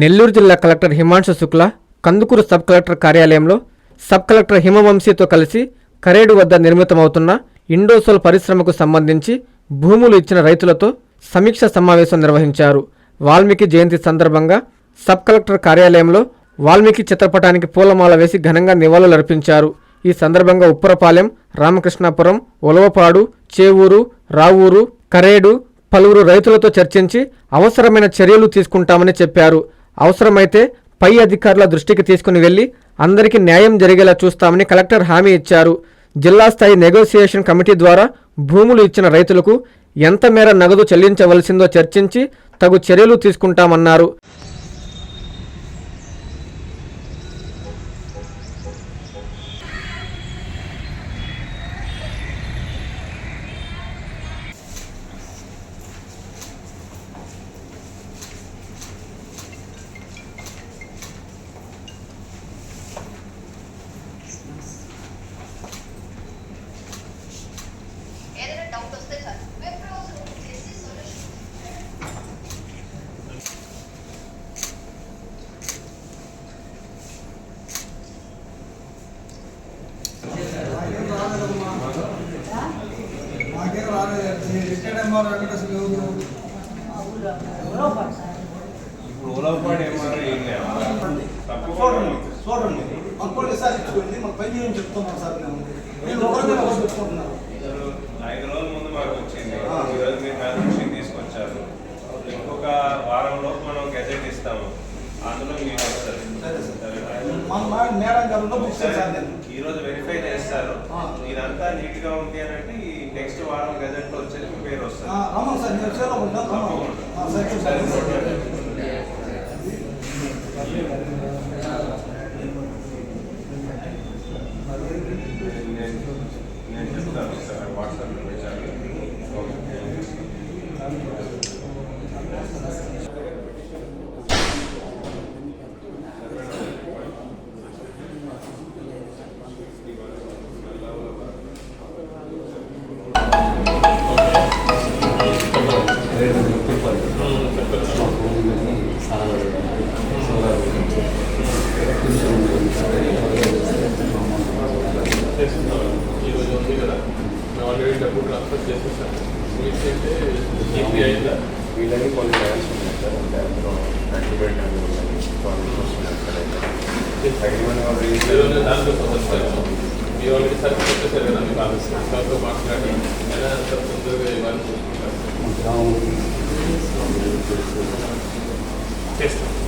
నెల్లూరు జిల్లా collector Himanshu Shukla Kandukur sub collector కార్యాలయంలో sub collector హిమవంశీతో కలిసి కరేడు వద్ద నిర్మితమవుతున్న ఇండోసోల్ పరిశ్రమకు సంబంధించి భూములు ఇచ్చిన రైతులతో సమీక్ష సమావేశం నిర్వహించారు. వాల్మీకి జయంతి సందర్భంగా సబ్ కలెక్టర్ కార్యాలయంలో వాల్మీకి చిత్రపటానికి పూలమాల వేసి ఘనంగా నివాళులర్పించారు ఈ సందర్భంగా ఉప్పరపాలెం రామకృష్ణాపురం ఉలవపాడు చేవూరు రావూరు కరేడు పలువురు రైతులతో చర్చించి అవసరమైన చర్యలు తీసుకుంటామని చెప్పారు. అవసరమైతే పై అధికారుల దృష్టికి తీసుకుని వెళ్ళి అందరికీ న్యాయం జరిగేలా చూస్తామని కలెక్టర్ హామీ ఇచ్చారు. జిల్లా స్థాయి నెగోసియేషన్ కమిటీ ద్వారా భూములు ఇచ్చిన రైతులకు ఎంత మేర నగదు చెల్లించవలసిందో చర్చించి తగు చర్యలు తీసుకుంటామన్నారు. రిటైర్డ్ ఎంఆర్ వెంకటేశ్వర ఎవరు? ఇప్పుడు ఉలవపాడు ఏమన్నా ఏం చూడండి చూడండి. అనుకోండి సార్ ఇచ్చుకోండి మాకు పని చేయని చెప్తున్నాం సార్ మేము. నేను ఒకరిని ఒకరు చెప్పుకుంటున్నాను ఐదు రోజుల ముందు మాకు వచ్చింది. ఈ రోజు మీరు నా దృష్టికి తీసుకొచ్చారు. ఇంకొక వారం లోపు మనం గెజెట్ ఇస్తాము. అందులో మీకు వస్తుంది గారు ఈ రోజు వెరిఫై చేస్తారు. ఇదంతా నీట్గా ఉంది అని అంటే ఈ నెక్స్ట్ వారం గెజెట్లో వచ్చేది పేరు వస్తుంది. రమ్మను సార్ నేను వచ్చేలో ఉంటాను సార్ నేను నేను చెప్తాను సార్ వాట్సాప్ మెసేజ్ ఓకే. మేము ఆల్రెడీ డబ్బు ట్రాన్స్ఫర్ చేసేసాము ఏంటంటే జీపీ అయిందా వీళ్ళకి కొన్ని ల్యాండ్స్ ఉన్నాయి సార్ అంటే అందులో అగ్రిమెంట్ అని ఉన్నాయి ప్రాబ్లమ్స్ వస్తున్నాయి అక్కడ అగ్రిమెంట్ వాళ్ళు ఈరోజు దానికోసం వస్తాను మీ ఆల్రెడీ సర్వీస్ వచ్చేసారు కదా మీకు ఆఫీస్ సార్తో మాట్లాడి ఎలా అంత తొందరగా ఇవ్వాలని చూసుకుంటారు చేస్తాం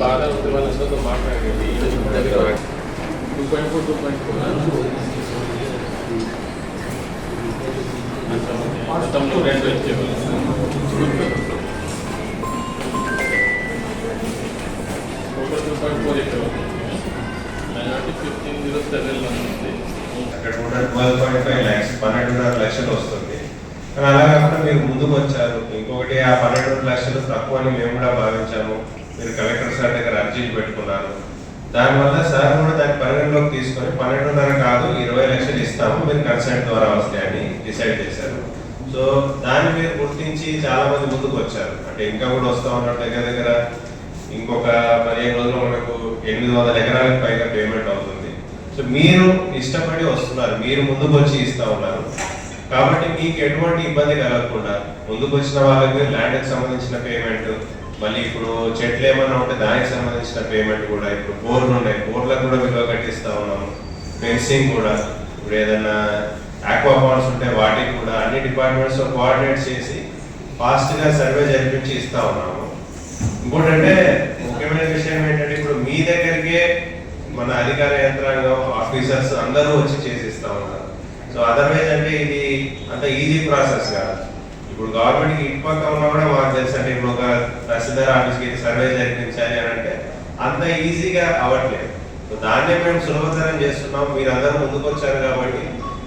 బాగా ఉంది బాగా అందరితో మాట్లాడండి two point four two point four మొత్తంలో రెండు వచ్చేవాళ్ళు టూ పాయింట్ ఫోర్ ఇచ్చేవాళ్ళు నైన్ ఫిఫ్టీన్ జీరో సెవెన్ ఉంది అక్కడ కూడా ట్వెల్వ్ పాయింట్ ఫైవ్ ల్యాక్స్ పన్నెండున్నర లక్షలు వస్తుంది కానీ అలా కాకుండా మీరు ముందుకు వచ్చారు ఇంకొకటి ఆ పన్నెండున్నర లక్షలు తక్కువ అని మేము కూడా భావించాము మీరు కలెక్టర్ సార్ దగ్గర అర్జీలు పెట్టుకున్నారు. దానివల్ల సార్ కూడా దాన్ని పరిగణలోకి తీసుకొని పన్నెండున్నర కాదు ఇరవై లక్షలు ఇస్తాము మీరు కన్సెంట్ ద్వారా వస్తాయని డిసైడ్ చేశారు. సో దాన్ని మీరు గుర్తించి చాలా మంది ముందుకు వచ్చారు. అంటే ఇంకా కూడా వస్తా ఉన్నారు దగ్గర దగ్గర. ఇంకొక పదిహేను రోజుల్లో మనకు ఎనిమిది వందల ఎకరాలకు పైగా పేమెంట్ అవుతుంది. సో మీరు ఇష్టపడి వస్తున్నారు మీరు ముందుకు వచ్చి ఇస్తా ఉన్నారు. కాబట్టి మీకు ఎటువంటి ఇబ్బంది కలగకుండా ముందుకు వచ్చిన వాళ్ళకి ల్యాండ్కి సంబంధించిన పేమెంట్ మళ్ళీ ఇప్పుడు చెట్లు ఏమైనా ఉంటే దానికి సంబంధించిన పేమెంట్ కూడా ఇప్పుడు బోర్లు ఉన్నాయి. బోర్లకు కూడా విలువ కట్టిస్తా ఉన్నాము. ఫెన్సింగ్ కూడా. ఇప్పుడు ఏదైనా ఆక్వా పాండ్స్ ఉంటే వాటికి కూడా అన్ని డిపార్ట్మెంట్స్ కోఆర్డినేట్ చేసి ఫాస్ట్గా సర్వే జరిపించి ఇస్తా ఉన్నాము. ఇంకోటి అంటే ముఖ్యమైన విషయం ఏంటంటే ఇప్పుడు మీ దగ్గరికే మన అధికార యంత్రాంగం ఆఫీసర్స్ అందరూ వచ్చి చేసిస్తా ఉన్నారు. సో అదర్వైజ్ అంటే ఇది అంత ఈజీ ప్రాసెస్ కాదు. ఇప్పుడు గవర్నమెంట్ ఇంటి పక్కన ఉన్నా కూడా మాకు తెలుసు. అంటే ఇప్పుడు ఒక తహసీల్దార్ ఆఫీస్కి సర్వే జరిపించాలి అని అంటే అంత ఈజీగా అవ్వట్లేదు. దాన్ని దాన్నే మేము సులభతరం చేస్తున్నాం. మీరందరూ ముందుకు వచ్చారు కాబట్టి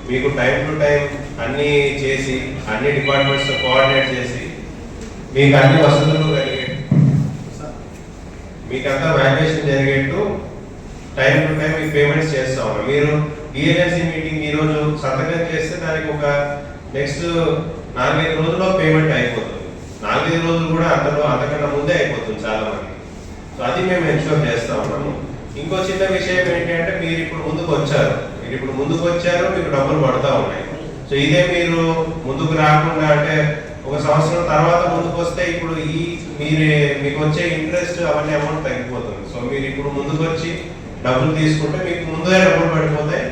మీకు టైం టు టైం అన్ని చేసి అన్ని డిపార్ట్మెంట్స్ కోఆర్డినేట్ చేసి మీకు అన్ని వసతులు కలిగే మీకంతా వాల్యుయేషన్ జరిగేట్టు టైం టు టైం మీకు పేమెంట్స్ చేస్తా ఉన్నాం. మీరు డిఎల్ఎస్సి మీటింగ్ ఈ రోజు సంతకం చేస్తే దానికి ఒక నెక్స్ట్ నాలుగైదు రోజుల్లో పేమెంట్ అయిపోతుంది. నాలుగైదు రోజులు కూడా అంతలో అంతకన్నా ముందే అయిపోతుంది చాలా మంది సో అది మేము ఎన్షూర్ చేస్తా ఉన్నాము. ఇంకో చిన్న విషయం ఏంటి అంటే మీరు ఇప్పుడు ముందుకు వచ్చారు. మీరు ఇప్పుడు ముందుకు వచ్చారు మీకు డబ్బులు పడతా ఉన్నాయి. సో ఇదే మీరు ముందుకు రాకుండా అంటే ఒక సంవత్సరం తర్వాత ముందుకు వస్తే ఇప్పుడు ఈ మీరు మీకు వచ్చే ఇంట్రెస్ట్ అవన్నీ అమౌంట్ తగ్గిపోతుంది. సో మీరు ఇప్పుడు ముందుకు వచ్చి డబ్బులు తీసుకుంటే మీకు ముందుగా డబ్బులు పడిపోతాయి.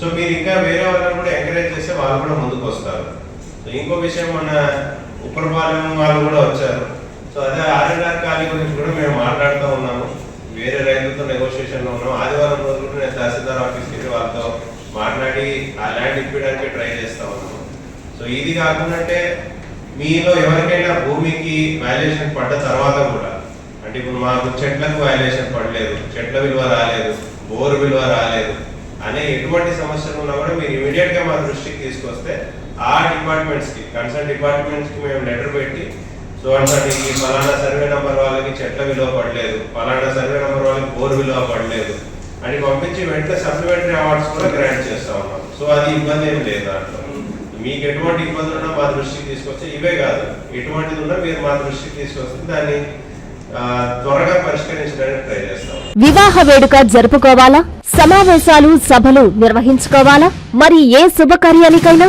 సో మీరు ఇంకా వేరే వాళ్ళని కూడా ఎంకరేజ్ చేస్తే వాళ్ళు కూడా ముందుకు వస్తారు. సో ఇంకో విషయం మన ఉప్పరపాలెం వాళ్ళు కూడా వచ్చారు. సో అదే ఆర్ఎన్ఆర్ ఖాళీ గురించి కూడా మేము మాట్లాడుతూ ఉన్నాము. వేరే రైతులతో నెగోషియేషన్లో ఉన్నాం ఆదివారం రోజు కూడా నేను తహసీల్దార్ ఆఫీస్కి వెళ్ళి వాళ్ళతో మాట్లాడి ఆ ల్యాండ్ ఇప్పించడానికి ట్రై చేస్తా ఉన్నాము. సో ఇది కాకుండా మీలో ఎవరికైనా భూమికి వాల్యుయేషన్ పడ్డ తర్వాత కూడా అంటే ఇప్పుడు మాకు చెట్లకు వాల్యుయేషన్ పడలేదు చెట్ల విలువ రాలేదు బోరు విలువ రాలేదు అనే ఎటువంటి సమస్యలు ఉన్నా కూడా మీరు ఇమీడియట్గా మా దృష్టికి తీసుకొస్తే ఆ డిపార్ట్మెంట్స్కి కన్సర్న్ డిపార్ట్మెంట్స్కి మేము లెటర్ పెట్టి సో అంటే ఈ ఫలానా సర్వే నెంబర్ వాళ్ళకి చెట్ల విలువ పడలేదు ఫలానా సర్వే నెంబర్ వాళ్ళకి బోర్ విలువ పడలేదు అని పంపించి వెంటనే సప్లిమెంటరీ అవార్డ్స్ కూడా గ్రాంట్ చేస్తా ఉన్నాం. సో అది ఇబ్బంది ఏం లేదు దాంట్లో. మీకు ఎటువంటి ఇబ్బందులు ఉన్నా మా దృష్టికి తీసుకొస్తే ఇవే కాదు. ఎటువంటిది ఉన్నా మీరు మా దృష్టికి తీసుకొస్తే దాన్ని త్వరగా పరిష్కరించడానికి ట్రై చేస్తాం. వివాహ వేడుక జరుపుకోవాలా? సమావేశాలు సభలు నిర్వహించుకోవాలా? మరి ఏ శుభకార్యానికైనా